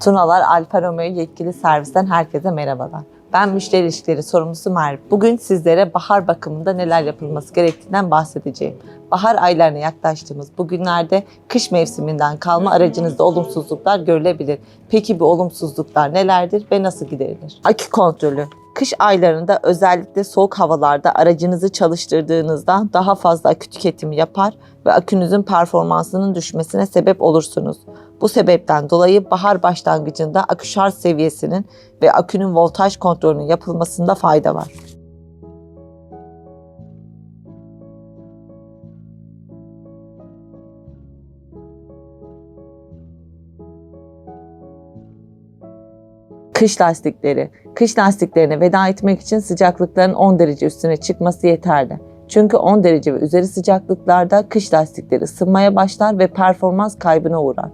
Tunalar Alfa Romeo yetkili servisten herkese merhabalar. Ben müşteri ilişkileri sorumlusu Merve. Bugün sizlere bahar bakımında neler yapılması gerektiğinden bahsedeceğim. Bahar aylarına yaklaştığımız bu günlerde kış mevsiminden kalma aracınızda olumsuzluklar görülebilir. Peki bu olumsuzluklar nelerdir ve nasıl giderilir? Akü kontrolü. Kış aylarında özellikle soğuk havalarda aracınızı çalıştırdığınızda daha fazla akü tüketimi yapar ve akünüzün performansının düşmesine sebep olursunuz. Bu sebepten dolayı bahar başlangıcında akü şarj seviyesinin ve akünün voltaj kontrolünün yapılmasında fayda var. Kış lastikleri. Kış lastiklerine veda etmek için sıcaklıkların 10 derece üstüne çıkması yeterli. Çünkü 10 derece ve üzeri sıcaklıklarda kış lastikleri ısınmaya başlar ve performans kaybına uğrar.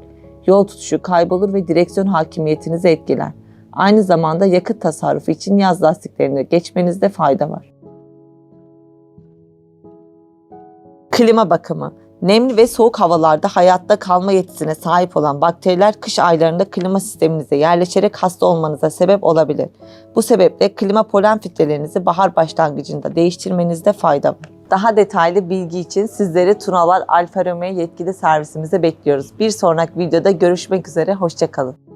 Yol tutuşu kaybolur ve direksiyon hakimiyetinizi etkiler. Aynı zamanda yakıt tasarrufu için yaz lastiklerine geçmenizde fayda var. Klima bakımı. Nemli ve soğuk havalarda hayatta kalma yetisine sahip olan bakteriler kış aylarında klima sisteminize yerleşerek hasta olmanıza sebep olabilir. Bu sebeple klima polen filtrelerinizi bahar başlangıcında değiştirmenizde fayda var. Daha detaylı bilgi için sizleri Tunalar Alfa Romeo yetkili servisimize bekliyoruz. Bir sonraki videoda görüşmek üzere, hoşçakalın.